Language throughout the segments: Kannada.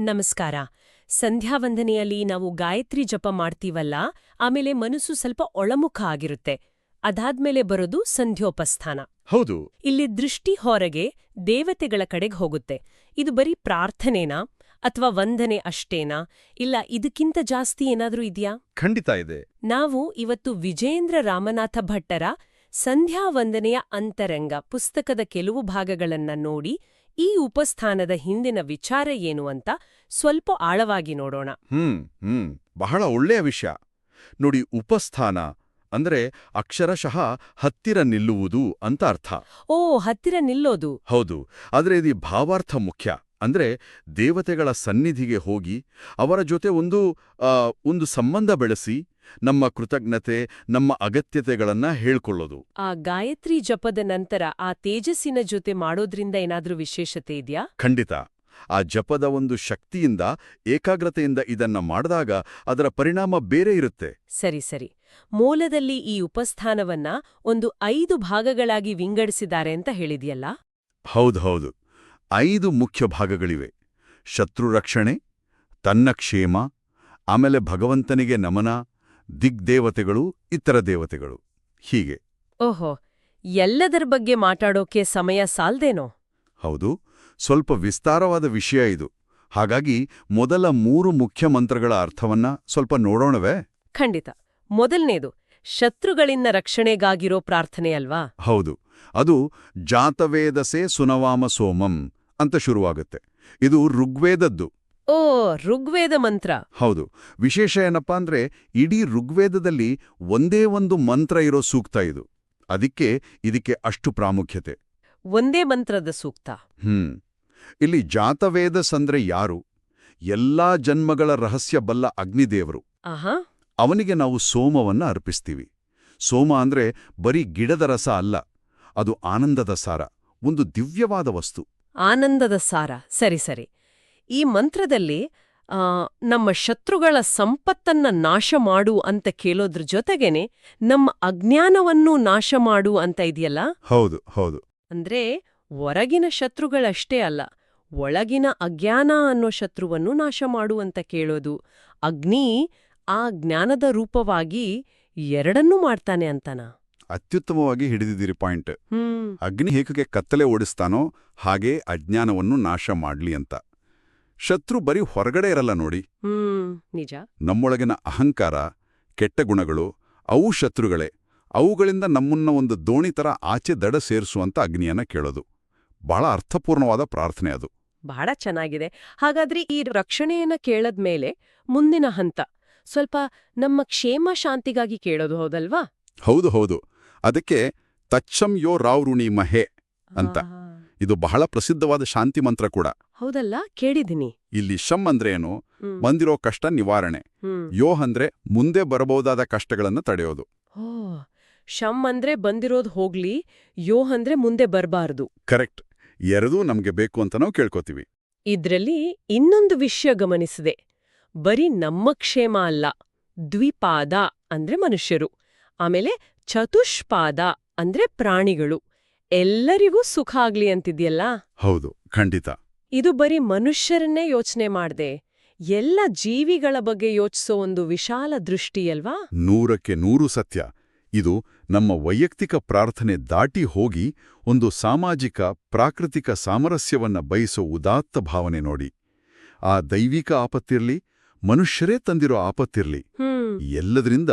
ನಮಸ್ಕಾರ. ಸಂಧ್ಯಾವಂದನೆಯಲ್ಲಿ ನಾವು ಗಾಯತ್ರಿ ಜಪ ಮಾಡ್ತೀವಲ್ಲ ಆಮೇಲೆ ಮನಸ್ಸು ಸ್ವಲ್ಪ ಒಳಮುಖ ಆಗಿರುತ್ತೆ. ಅದಾದ್ಮೇಲೆ ಬರೋದು ಸಂಧ್ಯೋಪಸ್ಥಾನ. ಹೌದು. ಇಲ್ಲಿ ದೃಷ್ಟಿ ಹೊರಗೆ ದೇವತೆಗಳ ಕಡೆಗೆ ಹೋಗುತ್ತೆ. ಇದು ಬರೀ ಪ್ರಾರ್ಥನೆನಾ ಅಥವಾ ವಂದನೆ ಅಷ್ಟೇನಾ ಇಲ್ಲ ಇದಕ್ಕಿಂತ ಜಾಸ್ತಿ ಏನಾದ್ರೂ ಇದೆಯಾ? ಖಂಡಿತ ಇದೆ. ನಾವು ಇವತ್ತು ವಿಜೇಂದ್ರ ರಾಮನಾಥ ಭಟ್ಟರ ಸಂಧ್ಯಾ ವಂದನೆಯ ಅಂತರಂಗ ಪುಸ್ತಕದ ಕೆಲವು ಭಾಗಗಳನ್ನ ನೋಡಿ ಈ ಉಪಸ್ಥಾನದ ಹಿಂದಿನ ವಿಚಾರ ಏನು ಅಂತ ಸ್ವಲ್ಪ ಆಳವಾಗಿ ನೋಡೋಣ. ಹ್ಮ್ ಹ್ಮ್ ಬಹಳ ಒಳ್ಳೆಯ ವಿಷಯ. ನೋಡಿ ಉಪಸ್ಥಾನ ಅಂದ್ರೆ ಅಕ್ಷರಶಃ ಹತ್ತಿರ ನಿಲ್ಲುವುದು ಅಂತ ಅರ್ಥ. ಓ ಹತ್ತಿರ ನಿಲ್ಲೋದು. ಹೌದು ಆದರೆ ಇದು ಭಾವಾರ್ಥ ಮುಖ್ಯ. ಅಂದ್ರೆ ದೇವತೆಗಳ ಸನ್ನಿಧಿಗೆ ಹೋಗಿ ಅವರ ಜೊತೆ ಒಂದು ಒಂದು ಸಂಬಂಧ ಬೆಳೆಸಿ ನಮ್ಮ ಕೃತಜ್ಞತೆ ನಮ್ಮ ಅಗತ್ಯತೆಗಳನ್ನ ಹೇಳ್ಕೊಳ್ಳೋದು. ಆ ಗಾಯತ್ರಿ ಜಪದ ನಂತರ ಆ ತೇಜಸ್ಸಿನ ಜೊತೆ ಮಾಡೋದ್ರಿಂದ ಏನಾದ್ರೂ ವಿಶೇಷತೆ ಇದೆಯಾ? ಖಂಡಿತ. ಆ ಜಪದ ಒಂದು ಶಕ್ತಿಯಿಂದ ಏಕಾಗ್ರತೆಯಿಂದ ಇದನ್ನ ಮಾಡಿದಾಗ ಅದರ ಪರಿಣಾಮ ಬೇರೆ ಇರುತ್ತೆ. ಸರಿ ಸರಿ. ಮೂಲದಲ್ಲಿ ಈ ಉಪಸ್ಥಾನವನ್ನ ಒಂದು ಐದು ಭಾಗಗಳಾಗಿ ವಿಂಗಡಿಸಿದ್ದಾರೆ ಅಂತ ಹೇಳಿದೆಯಲ್ಲ? ಹೌದೌದು ಹೌದು. ಐದು ಮುಖ್ಯ ಭಾಗಗಳಿವೆ. ಶತ್ರು ರಕ್ಷಣೆ ತನ್ನ ಕ್ಷೇಮ ಆಮೇಲೆ ಭಗವಂತನಿಗೆ ನಮನ ದಿಗ್ದೇವತೆಗಳು ಇತರ ದೇವತೆಗಳು. ಹೀಗೆ. ಓಹೋ ಎಲ್ಲದರ ಬಗ್ಗೆ ಮಾತಾಡೋಕೆ ಸಮಯ ಸಾಲ್ದೇನೋ? ಹೌದು ಸ್ವಲ್ಪ ವಿಸ್ತಾರವಾದ ವಿಷಯ ಇದು. ಹಾಗಾಗಿ ಮೊದಲ ಮೂರು ಮುಖ್ಯ ಮಂತ್ರಗಳ ಅರ್ಥವನ್ನ ಸ್ವಲ್ಪ ನೋಡೋಣವೇ? ಖಂಡಿತ. ಮೊದಲನೇದು ಶತ್ರುಗಳಿಂದ ರಕ್ಷಣೆಗಾಗಿರೋ ಪ್ರಾರ್ಥನೆ ಅಲ್ವಾ? ಹೌದು ಅದು ಜಾತವೇದಸೆ ಸುನವಾಮ ಸೋಮಂ ಅಂತ ಶುರುವಾಗುತ್ತೆ. ಇದು ಋಗ್ವೇದದ್ದು. ಓ ಋಗ್ವೇದ ಮಂತ್ರ. ಹೌದು. ವಿಶೇಷ ಏನಪ್ಪಾ ಅಂದ್ರೆ ಇಡೀ ಋಗ್ವೇದದಲ್ಲಿ ಒಂದೇ ಒಂದು ಮಂತ್ರ ಇರೋ ಸೂಕ್ತ ಇದು. ಅದಕ್ಕೆ ಇದಕ್ಕೆ ಅಷ್ಟು ಪ್ರಾಮುಖ್ಯತೆ. ಒಂದೇ ಮಂತ್ರದ ಸೂಕ್ತ. ಹ್ಮ್. ಇಲ್ಲಿ ಜಾತವೇದಸ್ ಅಂದ್ರೆ ಯಾರು? ಎಲ್ಲಾ ಜನ್ಮಗಳ ರಹಸ್ಯ ಬಲ್ಲ ಅಗ್ನಿದೇವರು. ಆಹಾ. ಅವನಿಗೆ ನಾವು ಸೋಮವನ್ನ ಅರ್ಪಿಸ್ತೀವಿ. ಸೋಮ ಅಂದ್ರೆ ಬರೀ ಗಿಡದ ರಸ ಅಲ್ಲ ಅದು ಆನಂದದ ಸಾರ ಒಂದು ದಿವ್ಯವಾದ ವಸ್ತು. ಆನಂದದ ಸಾರ. ಸರಿ ಸರಿ. ಈ ಮಂತ್ರದಲ್ಲಿ ನಮ್ಮ ಶತ್ರುಗಳ ಸಂಪತ್ತನ್ನ ನಾಶ ಮಾಡು ಅಂತ ಕೇಳೋದ್ರ ಜೊತೆಗೇನೆ ನಮ್ಮ ಅಜ್ಞಾನವನ್ನೂ ನಾಶ ಮಾಡು ಅಂತ ಇದೆಯಲ್ಲ? ಹೌದು ಹೌದು. ಅಂದ್ರೆ ಹೊರಗಿನ ಶತ್ರುಗಳಷ್ಟೇ ಅಲ್ಲ ಒಳಗಿನ ಅಜ್ಞಾನ ಅನ್ನೋ ಶತ್ರುವನ್ನು ನಾಶ ಮಾಡು ಅಂತ ಕೇಳೋದು. ಅಗ್ನಿ ಆ ಜ್ಞಾನದ ರೂಪವಾಗಿ ಎರಡನ್ನೂ ಮಾಡ್ತಾನೆ ಅಂತನಾ? ಅತ್ಯುತ್ತಮವಾಗಿ ಹಿಡಿದಿದ್ದೀರಿ ಪಾಯಿಂಟ್. ಹ್ಮ್. ಅಗ್ನಿ ಹೇಗೆ ಕತ್ತಲೆ ಓಡಿಸ್ತಾನೋ ಹಾಗೆ ಅಜ್ಞಾನವನ್ನು ನಾಶ ಮಾಡ್ಲಿ ಅಂತ. ಶತ್ರು ಬರೀ ಹೊರಗಡೆ ಇರಲ್ಲ ನೋಡಿ. ಹ್ಮ್ ನಿಜ. ನಮ್ಮೊಳಗಿನ ಅಹಂಕಾರ ಕೆಟ್ಟ ಗುಣಗಳು ಅವು ಶತ್ರುಗಳೇ. ಅವುಗಳಿಂದ ನಮ್ಮನ್ನ ಒಂದು ದೋಣಿ ತರ ಆಚೆ ದಡ ಸೇರಿಸುವಂತ ಅಗ್ನಿಯನ್ನ ಕೇಳೋದು. ಬಹಳ ಅರ್ಥಪೂರ್ಣವಾದ ಪ್ರಾರ್ಥನೆ ಅದು. ಬಹಳ ಚೆನ್ನಾಗಿದೆ. ಹಾಗಾದ್ರೆ ಈ ರಕ್ಷಣೆಯನ್ನ ಕೇಳದ್ಮೇಲೆ ಮುಂದಿನ ಹಂತ. ಸ್ವಲ್ಪ ನಮ್ಮ ಕ್ಷೇಮ ಶಾಂತಿಗಾಗಿ ಕೇಳೋದು ಹೌದಲ್ವಾ? ಹೌದು ಹೌದು. ಅದಕ್ಕೆ ತಚ್ಚಂ ಯೋ ರಾವ್ ಋಣಿ ಮಹೆ ಅಂತ. ಇದು ಬಹಳ ಪ್ರಸಿದ್ಧವಾದ ಶಾಂತಿ ಮಂತ್ರ ಕೂಡ. ಹೌದಲ್ಲ? ಕೇಳಿದ್ದೀನಿ. ಇಲ್ಲಿ ಶಮ್ ಅಂದ್ರೆ ಏನು? ಬಂದಿರೋ ಕಷ್ಟ ನಿವಾರಣೆ. ಯೋ ಅಂದ್ರೆ ಮುಂದೆ ಬರಬಹುದಾದ ಕಷ್ಟಗಳನ್ನು ತಡೆಯೋದು. ಓ ಶಮ್ ಅಂದ್ರೆ ಬಂದಿರೋದು ಹೋಗ್ಲಿ ಯೋ ಅಂದ್ರೆ ಮುಂದೆ ಬರಬಾರದು. ಕರೆಕ್ಟ್. ಎರಡೂ ನಮ್ಗೆ ಬೇಕು ಅಂತ ನಾವು ಕೇಳ್ಕೊತೀವಿ. ಇದ್ರಲ್ಲಿ ಇನ್ನೊಂದು ವಿಷಯ ಗಮನಿಸಿದೆ. ಬರೀ ನಮ್ಮ ಕ್ಷೇಮ ಅಲ್ಲ ದ್ವಿಪಾದ ಅಂದ್ರೆ ಮನುಷ್ಯರು ಆಮೇಲೆ ಚತುಷ್ಪಾದ ಅಂದ್ರೆ ಪ್ರಾಣಿಗಳು. ಎಲ್ಲರಿಗೂ ಸುಖ ಆಗ್ಲಿ ಅಂತಿದ್ಯಲ್ಲ? ಹೌದು ಖಂಡಿತ. ಇದು ಬರೀ ಮನುಷ್ಯರನ್ನೇ ಯೋಚನೆ ಮಾಡ್ದೆ. ಎಲ್ಲ ಜೀವಿಗಳ ಬಗ್ಗೆ ಯೋಚಿಸೋ ಒಂದು ವಿಶಾಲ ದೃಷ್ಟಿಯಲ್ವಾ ನೂರಕ್ಕೆ ನೂರು ಸತ್ಯ. ಇದು ನಮ್ಮ ವೈಯಕ್ತಿಕ ಪ್ರಾರ್ಥನೆ ದಾಟಿ ಹೋಗಿ ಒಂದು ಸಾಮಾಜಿಕ ಪ್ರಾಕೃತಿಕ ಸಾಮರಸ್ಯವನ್ನ ಬಯಸೋ ಉದಾತ್ತ ಭಾವನೆ ನೋಡಿ. ಆ ದೈವಿಕ ಆಪತ್ತಿರ್ಲಿ ಮನುಷ್ಯರೇ ತಂದಿರೋ ಆಪತ್ತಿರ್ಲಿ. ಎಲ್ಲದರಿಂದ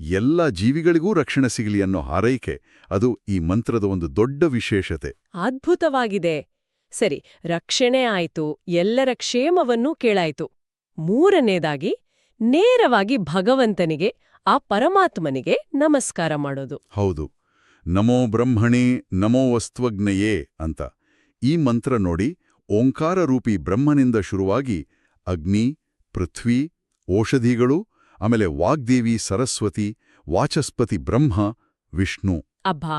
ಎಲ್ಲ ಜೀವಿಗಳಿಗೂ ರಕ್ಷಣೆ ಸಿಗಲಿ ಅನ್ನೋ ಹಾರೈಕೆ ಅದು ಈ ಮಂತ್ರದ ಒಂದು ದೊಡ್ಡ ವಿಶೇಷತೆ. ಅದ್ಭುತವಾಗಿದೆ. ಸರಿ, ರಕ್ಷಣೆ ಆಯಿತು. ಎಲ್ಲರ ಕ್ಷೇಮವನ್ನೂ ಕೇಳಾಯಿತು. ಮೂರನೇದಾಗಿ, ನೇರವಾಗಿ ಭಗವಂತನಿಗೆ, ಆ ಪರಮಾತ್ಮನಿಗೆ ನಮಸ್ಕಾರ ಮಾಡೋದು. ಹೌದು. ನಮೋ ಬ್ರಹ್ಮಣೇ, ನಮೋ ವಸ್ತ್ವಜ್ಞಯೇ ಅಂತ. ಈ ಮಂತ್ರ ನೋಡಿ ಓಂಕಾರ ರೂಪಿ ಬ್ರಹ್ಮನಿಂದ ಶುರುವಾಗಿ ಅಗ್ನಿ, ಪೃಥ್ವಿ, ಔಷಧಿಗಳು, ಆಮೇಲೆ ವಾಗ್ದೇವಿ, ಸರಸ್ವತಿ, ವಾಚಸ್ಪತಿ ಬ್ರಹ್ಮ, ವಿಷ್ಣು ಅಬ್ಬಾ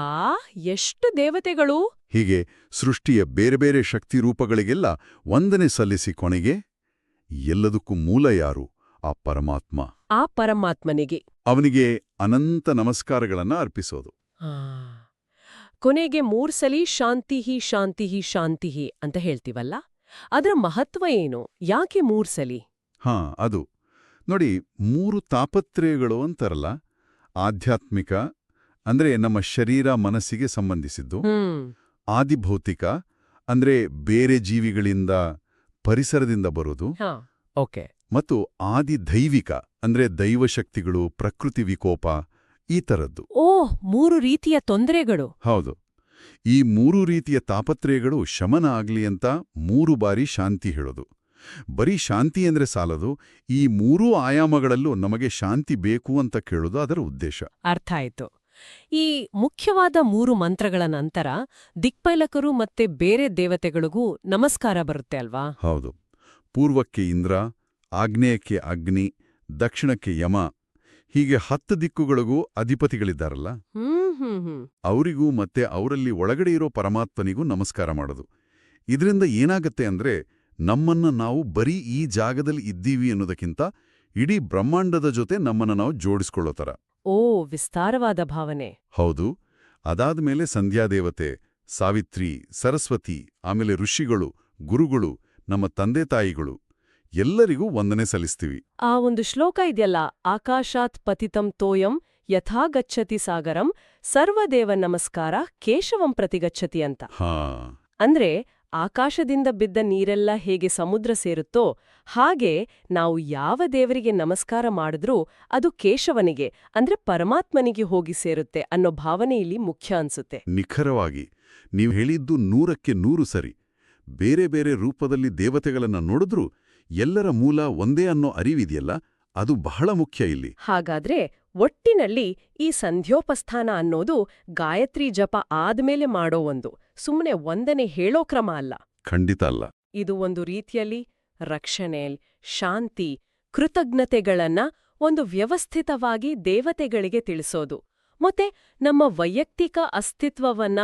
ಎಷ್ಟು ದೇವತೆಗಳು! ಹೀಗೆ ಸೃಷ್ಟಿಯ ಬೇರೆ ಬೇರೆ ಶಕ್ತಿ ರೂಪಗಳಿಗೆಲ್ಲ ವಂದನೆ ಸಲ್ಲಿಸಿ ಕೊನೆಗೆ ಎಲ್ಲದಕ್ಕೂ ಮೂಲ ಯಾರು? ಆ ಪರಮಾತ್ಮ. ಆ ಪರಮಾತ್ಮನಿಗೆ. ಅವನಿಗೆ ಅನಂತ ನಮಸ್ಕಾರಗಳನ್ನ ಅರ್ಪಿಸೋದು. ಕೊನೆಗೆ ಮೂರ್ಸಲಿ ಶಾಂತಿಹಿ ಶಾಂತಿಹಿ ಶಾಂತಿಹಿ ಅಂತ ಹೇಳ್ತೀವಲ್ಲ? ಅದರ ಮಹತ್ವ ಏನು? ಯಾಕೆ ಮೂರ್ಸಲಿ ಹಾ ಅದು. ನೋಡಿ ಮೂರು ತಾಪತ್ರಯಗಳು ಅಂತಾರಲ್ಲ ಆಧ್ಯಾತ್ಮಿಕ ಅಂದ್ರೆ ನಮ್ಮ ಶರೀರ ಮನಸ್ಸಿಗೆ ಸಂಬಂಧಿಸಿದ್ದು. ಆದಿಭೌತಿಕ ಅಂದ್ರೆ ಬೇರೆ ಜೀವಿಗಳಿಂದ ಪರಿಸರದಿಂದ ಬರೋದು. ಹಾ. ಓಕೆ. ಮತ್ತು ಆದಿದೈವಿಕ ಅಂದ್ರೆ ದೈವಶಕ್ತಿಗಳು ಪ್ರಕೃತಿ ವಿಕೋಪ ಈ ತರದ್ದು. ಓ ಮೂರು ರೀತಿಯ ತೊಂದರೆಗಳು. ಹೌದು. ಈ ಮೂರು ರೀತಿಯ ತಾಪತ್ರಯಗಳು ಶಮನ ಆಗ್ಲಿ ಅಂತ ಮೂರು ಬಾರಿ ಶಾಂತಿ ಹೇಳೋದು. ಬರೀ ಶಾಂತಿ ಅಂದ್ರೆ ಸಾಲದು ಈ ಮೂರೂ ಆಯಾಮಗಳಲ್ಲೂ ನಮಗೆ ಶಾಂತಿ ಬೇಕು ಅಂತ ಕೇಳೋದು ಅದರ ಉದ್ದೇಶ. ಅರ್ಥ ಆಯ್ತು. ಈ ಮುಖ್ಯವಾದ ಮೂರು ಮಂತ್ರಗಳ ನಂತರ ದಿಕ್ಪೈಲಕರು ಮತ್ತೆ ಬೇರೆ ದೇವತೆಗಳಿಗೂ ನಮಸ್ಕಾರ ಬರುತ್ತೆ ಅಲ್ವಾ? ಹೌದು. ಪೂರ್ವಕ್ಕೆ ಇಂದ್ರ ಆಗ್ನೇಯಕ್ಕೆ ಅಗ್ನಿ ದಕ್ಷಿಣಕ್ಕೆ ಯಮ ಹೀಗೆ ಹತ್ತು ದಿಕ್ಕುಗಳಿಗೂ ಅಧಿಪತಿಗಳಿದ್ದಾರಲ್ಲ? ಅವರಿಗೂ ಮತ್ತೆ ಅವರಲ್ಲಿ ಒಳಗಡೆ ಇರೋ ಪರಮಾತ್ಮನಿಗೂ ನಮಸ್ಕಾರ ಮಾಡೋದು. ಇದರಿಂದ ಏನಾಗತ್ತೆ ಅಂದ್ರೆ ನಮ್ಮನ್ನ ನಾವು ಬರೀ ಈ ಜಾಗದಲ್ಲಿ ಇದ್ದೀವಿ ಅನ್ನೋದಕ್ಕಿಂತ ಇಡೀ ಬ್ರಹ್ಮಾಂಡದ ಜೊತೆ ನಮ್ಮನ್ನ ನಾವು ಜೋಡಿಸ್ಕೊಳ್ಳೋ ಥರ. ಓ ವಿಸ್ತಾರವಾದ ಭಾವನೆ. ಹೌದು. ಅದಾದ್ಮೇಲೆ ಸಂಧ್ಯಾದೇವತೆ ಸಾವಿತ್ರಿ ಸರಸ್ವತಿ ಆಮೇಲೆ ಋಷಿಗಳು ಗುರುಗಳು ನಮ್ಮ ತಂದೆ ತಾಯಿಗಳು ಎಲ್ಲರಿಗೂ ವಂದನೆ ಸಲ್ಲಿಸ್ತೀವಿ. ಆ ಒಂದು ಶ್ಲೋಕ ಇದೆಯಲ್ಲ ಆಕಾಶಾತ್ ಪತಿತಂ ತೋಯಂ ಯಥಾ ಗಚ್ಚತಿ ಸಾಗರಂ ಸರ್ವದೇವ ನಮಸ್ಕಾರ ಕೇಶವಂ ಪ್ರತಿಗಚ್ಚತಿ ಅಂತ. ಹಾ. ಅಂದ್ರೆ ಆಕಾಶದಿಂದ ಬಿದ್ದ ನೀರೆಲ್ಲ ಹೇಗೆ ಸಮುದ್ರ ಸೇರುತ್ತೋ ಹಾಗೆ ನಾವು ಯಾವ ದೇವರಿಗೆ ನಮಸ್ಕಾರ ಮಾಡಿದ್ರೂ ಅದು ಕೇಶವನಿಗೆ ಅಂದ್ರೆ ಪರಮಾತ್ಮನಿಗೆ ಹೋಗಿ ಸೇರುತ್ತೆ ಅನ್ನೋ ಭಾವನೆ ಇಲ್ಲಿ ಮುಖ್ಯ ಅನ್ಸುತ್ತೆ. ನಿಖರವಾಗಿ ನೀವು ಹೇಳಿದ್ದು ನೂರಕ್ಕೆ ನೂರು ಸರಿ. ಬೇರೆ ಬೇರೆ ರೂಪದಲ್ಲಿ ದೇವತೆಗಳನ್ನ ನೋಡಿದ್ರೂ ಎಲ್ಲರ ಮೂಲ ಒಂದೇ ಅನ್ನೋ ಅರಿವಿದೆಯಲ್ಲ ಅದು ಬಹಳ ಮುಖ್ಯ ಇಲ್ಲಿ. ಹಾಗಾದ್ರೆ ಒಟ್ಟಿನಲ್ಲಿ ಈ ಸಂಧ್ಯೋಪಸ್ಥಾನ ಅನ್ನೋದು ಗಾಯತ್ರಿ ಜಪ ಆದ್ಮೇಲೆ ಮಾಡೋ ಒಂದು. ಸುಮ್ಮನೆ ಒಂದನೆ ಹೇಳೋ ಕ್ರಮ ಅಲ್ಲ. ಖಂಡಿತ ಅಲ್ಲ. ಇದು ಒಂದು ರೀತಿಯಲ್ಲಿ ರಕ್ಷಣೆ ಶಾಂತಿ ಕೃತಜ್ಞತೆಗಳನ್ನ ಒಂದು ವ್ಯವಸ್ಥಿತವಾಗಿ ದೇವತೆಗಳಿಗೆ ತಿಳಿಸೋದು. ಮತ್ತೆ ನಮ್ಮ ವೈಯಕ್ತಿಕ ಅಸ್ತಿತ್ವವನ್ನ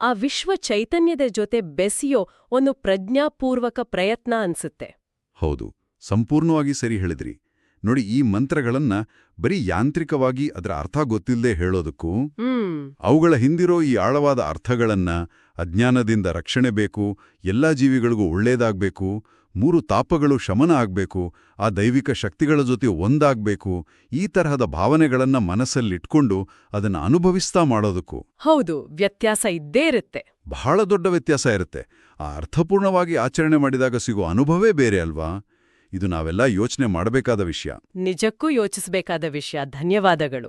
ಆ ವಿಶ್ವ ಚೈತನ್ಯದ ಜೊತೆ ಬೆಸೆಯೋ ಒಂದು ಪ್ರಜ್ಞಾಪೂರ್ವಕ ಪ್ರಯತ್ನ ಅನ್ಸುತ್ತೆ. ಹೌದು. ಸಂಪೂರ್ಣವಾಗಿ ಸರಿ ಹೇಳಿದ್ರಿ. ನೋಡಿ ಈ ಮಂತ್ರಗಳನ್ನ ಬರೀ ಯಾಂತ್ರಿಕವಾಗಿ ಅದರ ಅರ್ಥ ಗೊತ್ತಿಲ್ಲದೆ ಹೇಳೋದಕ್ಕೂ ಅವುಗಳ ಹಿಂದಿರೋ ಈ ಆಳವಾದ ಅರ್ಥಗಳನ್ನ ಅಜ್ಞಾನದಿಂದ ರಕ್ಷಣೆ ಬೇಕು ಎಲ್ಲಾ ಜೀವಿಗಳಿಗೂ ಒಳ್ಳೇದಾಗಬೇಕು ಮೂರು ತಾಪಗಳು ಶಮನ ಆಗಬೇಕು ಆ ದೈವಿಕ ಶಕ್ತಿಗಳ ಜೊತೆ ಒಂದಾಗಬೇಕು ಈ ತರಹದ ಭಾವನೆಗಳನ್ನ ಮನಸ್ಸಲ್ಲಿಟ್ಕೊಂಡು ಅದನ್ನ ಅನುಭವಿಸ್ತಾ ಮಾಡೋದಕ್ಕೂ. ಹೌದು ವ್ಯತ್ಯಾಸ ಇದ್ದೇ ಇರುತ್ತೆ. ಬಹಳ ದೊಡ್ಡ ವ್ಯತ್ಯಾಸ ಇರುತ್ತೆ. ಆ ಅರ್ಥಪೂರ್ಣವಾಗಿ ಆಚರಣೆ ಮಾಡಿದಾಗ ಸಿಗೋ ಅನುಭವೇ ಬೇರೆ ಅಲ್ವಾ? ಇದು ನಾವೆಲ್ಲ ಯೋಚನೆ ಮಾಡಬೇಕಾದ ವಿಷಯ. ನಿಜಕ್ಕೂ ಯೋಚಿಸಬೇಕಾದ ವಿಷಯ. ಧನ್ಯವಾದಗಳು.